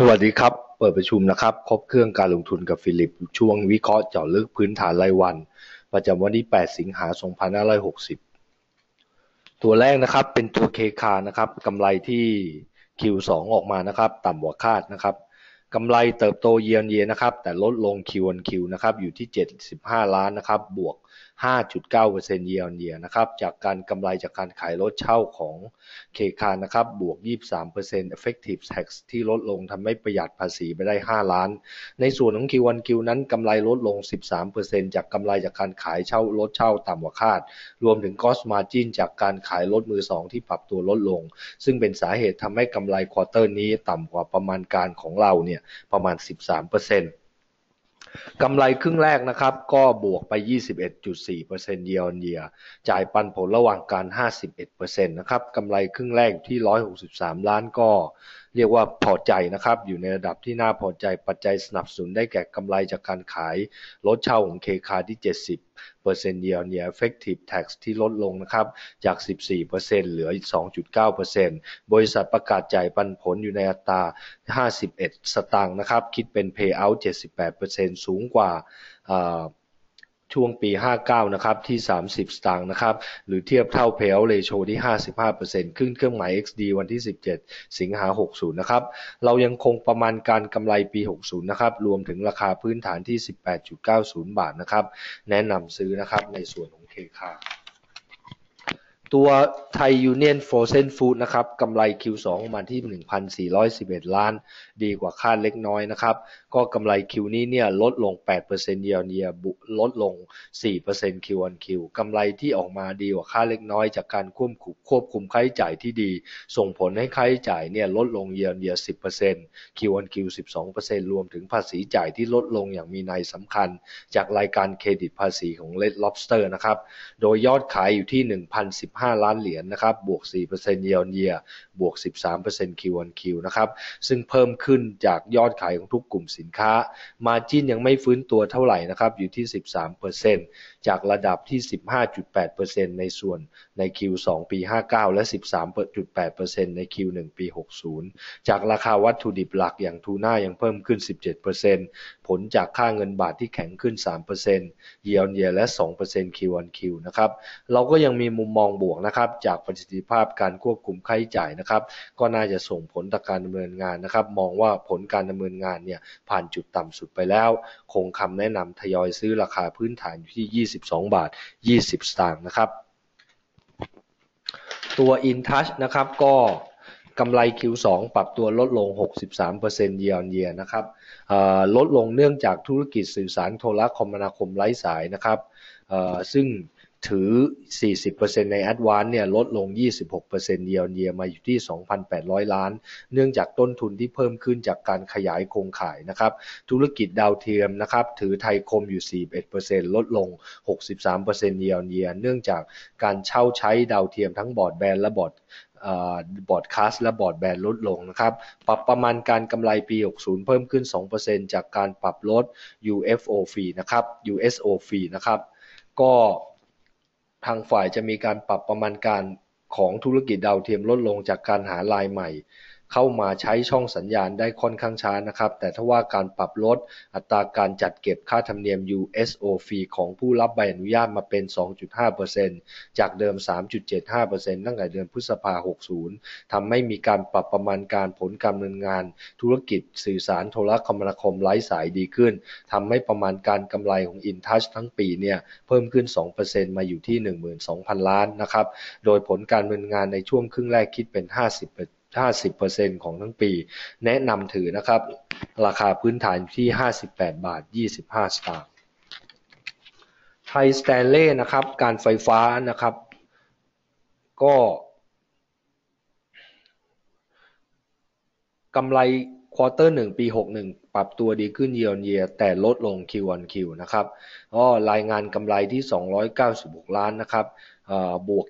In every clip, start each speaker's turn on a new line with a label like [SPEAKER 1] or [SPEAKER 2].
[SPEAKER 1] สวัสดีครับ เปิดประชุมนะครับ ครบเครื่องการลงทุนกับฟิลิป ช่วงวิเคราะห์เจาะลึกพื้นฐานรายวัน ประจำวันที่ 8 สิงหาคม2560 ตัวแรกนะครับ เป็นตัวเคคานะครับกำไรที่ Q2 ออกมานะครับ ต่ำกว่าคาดนะครับกำไรเติบโตเยียนเยนะครับ แต่ลดลง Q1Q นะครับ อยู่ที่ 75 ล้านนะครับ บวก 5.9% year on year นะครับจากการกำไรจากการขายรถเช่าของเคคานะครับบวก 23% effective tax ที่ลดลงทำให้ประหยัดภาษีไปได้ 5 ล้าน ในส่วนของ Q1Q นั้นกำไรลดลง 13%จากกำไรจากการขายเช่ารถเช่าต่ำกว่าคาด รวมถึง cost margin จากการขายรถมือสองที่ปรับตัวลดลง ซึ่งเป็นสาเหตุทำให้กำไรควอเตอร์นี้ต่ำกว่าประมาณการของเราเนี่ยประมาณ 13% กำไรครึ่งแรกนะครับ ก็บวกไป 21.4% year on year จ่ายปันผลระหว่างการ 51%นะครับกำไรครึ่งแรกที่ 163 ล้านก็ เรียกว่าพอใจนะครับ อยู่ในระดับที่น่าพอใจปัจจัยสนับสนุนได้แก่กำไรจากการขายรถเช่าของเคคาที่ 70เปอร์เซ็นต์ year on year effective tax ที่ลดลงนะครับ จาก 14เปอร์เซ็นต์เหลือ 2.9เปอร์เซ็นต์บริษัทประกาศจ่ายปันผลอยู่ในอัตรา 51 สตางค์นะครับ คิดเป็น payout 78เปอร์เซ็นต์สูงกว่า ช่วงปี 59 นะครับ ที่ 30 สตางค์นะครับ หรือเทียบเท่า payout ratio ที่ 55%ขึ้นเครื่องหมาย XD วันที่ 17 สิงหา 60 นะครับ เรายังคงประมาณการกำไรปี 60 นะครับ รวมถึงราคาพื้นฐานที่ 18.90 บาทนะครับ แนะนำซื้อนะครับในส่วนของเคคาตัวไทยยูเนียนโฟรเซนฟู้ดนะครับกำไร Q2 มาที่ 1,411 ล้าน ดีกว่าคาดเล็กน้อยนะครับ ก็กำไร Q นี้เนี่ยลดลง 8% year on year ลดลง 4% Q on Q กำไรที่ออกมาดีกว่าคาดเล็กน้อย จากการควบคุมควบคุมค่าใช้จ่ายที่ดี ส่งผลให้ค่าใช้จ่ายเนี่ยลดลง year on year 10% Q on Q 12%รวมถึงภาษีจ่ายที่ลดลงอย่างมีนัยสำคัญ จากรายการเครดิตภาษีของ Red Lobster นะครับ โดยยอดขายอยู่ที่ 1,015 ล้านเหรียญนนะครับ บวก 4% year on year บวก 13% Q on Q นะครับ ซึ่งเพิ่มขึ้นจากยอดขายของทุกกลุ่มสินค้า Margin ยังไม่ฟื้นตัวเท่าไหร่นะครับ อยู่ที่ 13%จากระดับที่ 15.8%ในส่วนใน Q2 ปี 59 และ 13.8%ใน Q1 ปี 60 จากราคาวัตถุดิบหลักอย่างทูน่ายังเพิ่มขึ้น 17%ผลจากค่าเงินบาทที่แข็งขึ้น 3% year on year และ 2% Q on Q นะครับ เราก็ยังมีมุมมองบวกนะครับ จากประสิทธิภาพการควบคุมค่าใช้จ่ายนะครับ ก็น่าจะส่งผลต่อการดำเนินงานนะครับ มองว่าผลการดำเนินงานเนี่ยผ่านจุดต่ำสุดไปแล้ว คงคำแนะนำทยอยซื้อราคาพื้นฐานอยู่ที่ 22 บาท 20 สตางค์นะครับ ตัว InTouch นะครับก็กำไร Q2 ปรับตัวลดลง 63% year on year นะครับลดลงเนื่องจากธุรกิจสื่อสารโทรคมนาคมไร้สายนะครับซึ่ง ถือ 40%ใน Advance เนี่ยลดลง 26% year on year มาอยู่ที่ 2,800 ล้าน เนื่องจากต้นทุนที่เพิ่มขึ้นจากการขยายโครงข่ายนะครับ ธุรกิจดาวเทียมนะครับ ถือไทยคมอยู่ 41%ลดลง 63% year on year เนื่องจากการเช่าใช้ดาวเทียมทั้งบอร์ดแบนและบอร์ดบอร์ดคาสและบอร์ดแบนลดลงนะครับ ปรับประมาณการกำไรปี 60 เพิ่มขึ้น 2%จากการปรับลด UFO fee นะครับ USO fee นะครับ ก็ ทางฝ่ายจะมีการปรับประมาณการของธุรกิจดาวเทียมลดลงจากการหารายใหม่ เข้ามาใช้ช่องสัญญาณได้ค่อนข้างช้านะครับ แต่ถ้าว่าการปรับลดอัตราการจัดเก็บค่าธรรมเนียม USO fee ของผู้รับใบอนุญาตมาเป็น 2.5%จากเดิม 3.75%ตั้งแต่เดือนพฤษภา 60 ทำให้มีการปรับประมาณการผลการดำเนินงาน ธุรกิจสื่อสารโทรคมนาคมไร้สายดีขึ้น ทำให้ประมาณการกำไรของ InTouch ทั้งปีเนี่ยเพิ่มขึ้น 2%มาอยู่ที่ 12,000 ล้านนะครับ โดยผลการดำเนินงานในช่วงครึ่งแรกคิดเป็น 50% 50%ของทั้งปี แนะนำถือนะครับ ราคาพื้นฐานที่ 58 บาท 25 สตางค์ไทยสแตนเล่นะครับ การไฟฟ้านะครับ ก็กำไรควอเตอร์หนึ่งปี 61 ปรับตัวดีขึ้นเยียร์เยียแต่ลดลง Q on Q นะครับก็รายงานกำไรที่ 296 ล้านนะครับ บวก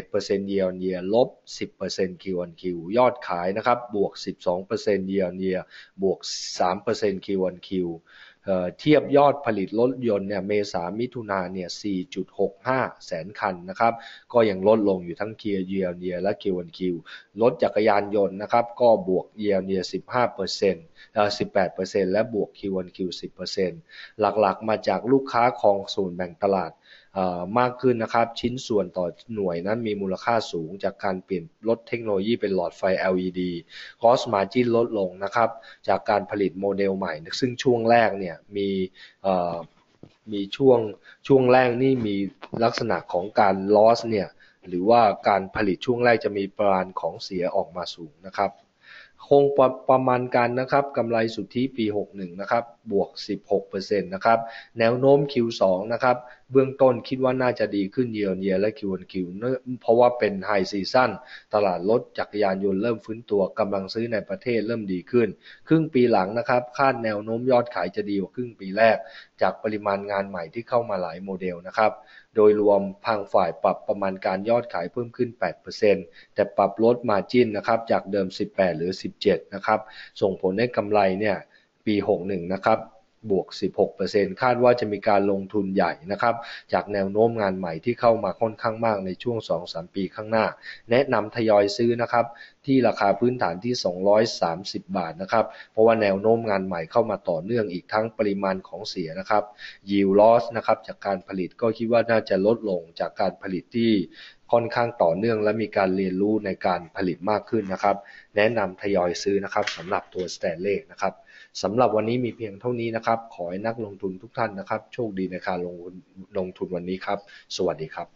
[SPEAKER 1] 21% year on year ลบ 10% Q on Q ยอดขายนะครับ บวก 12% year on year บวก 3% Q on Q เอ่อเทียบยอดผลิตรถยนต์เนี่ยเมษามิถุนาเนี่ย 4.65 แสนคันนะครับ ก็ยังลดลงอยู่ทั้ง Q year on year และ Q on Q รถจักรยานยนต์นะครับ ก็บวก year on year 15%เอ่อ18%และบวก Q on Q 10%หลักๆ มาจากลูกค้าของศูนย์แบ่งตลาด มากขึ้นนะครับ ชิ้นส่วนต่อหน่วยนั้นมีมูลค่าสูงจากการเปลี่ยนลดเทคโนโลยีเป็นหลอดไฟ LED cost margin ลดลงนะครับ จากการผลิตโมเดลใหม่ ซึ่งช่วงแรกเนี่ยมีมีช่วงช่วงแรกนี่มีลักษณะของการ loss เนี่ยหรือว่าการผลิตช่วงแรกจะมีปราณของเสียออกมาสูงนะครับ คงประประมาณการนะครับกำไรสุทธิปี 61 นะครับ บวก 16%นะครับ แนวโน้ม Q2 นะครับ เบื้องต้นคิดว่าน่าจะดีขึ้นเยียร์เยียและ Q on Q เพราะว่าเป็นไฮซีซั่นตลาดรถจักรยานยนต์เริ่มฟื้นตัวกำลังซื้อในประเทศเริ่มดีขึ้น ครึ่งปีหลังนะครับ คาดแนวโน้มยอดขายจะดีกว่าครึ่งปีแรก จากปริมาณงานใหม่ที่เข้ามาหลายโมเดลนะครับ โดยรวมพังฝ่ายปรับประมาณการยอดขายเพิ่มขึ้น 8%แต่ปรับลดมาจิ้นนะครับจากเดิม 18 หรือ 1 17 นะครับ ส่งผลให้กำไรเนี่ยปี 61 นะครับบวก 16%คาดว่าจะมีการลงทุนใหญ่นะครับ จากแนวโน้มงานใหม่ที่เข้ามาค่อนข้างมากในช่วง 2-3 ปีข้างหน้า แนะนำทยอยซื้อนะครับ ที่ราคาพื้นฐานที่ 230 บาทนะครับ เพราะว่าแนวโน้มงานใหม่เข้ามาต่อเนื่องอีกทั้งปริมาณของเสียนะครับ yield loss นะครับจากการผลิตก็คิดว่าน่าจะลดลงจากการผลิตที่ ค่อนข้างต่อเนื่อง และมีการเรียนรู้ในการผลิตมากขึ้นนะครับ แนะนำทยอยซื้อนะครับสำหรับตัวสแตนเลสนะครับสำหรับวันนี้มีเพียงเท่านี้นะครับ ขอให้นักลงทุนทุกท่านนะครับ โชคดีในการลงลงทุนวันนี้ครับ สวัสดีครับ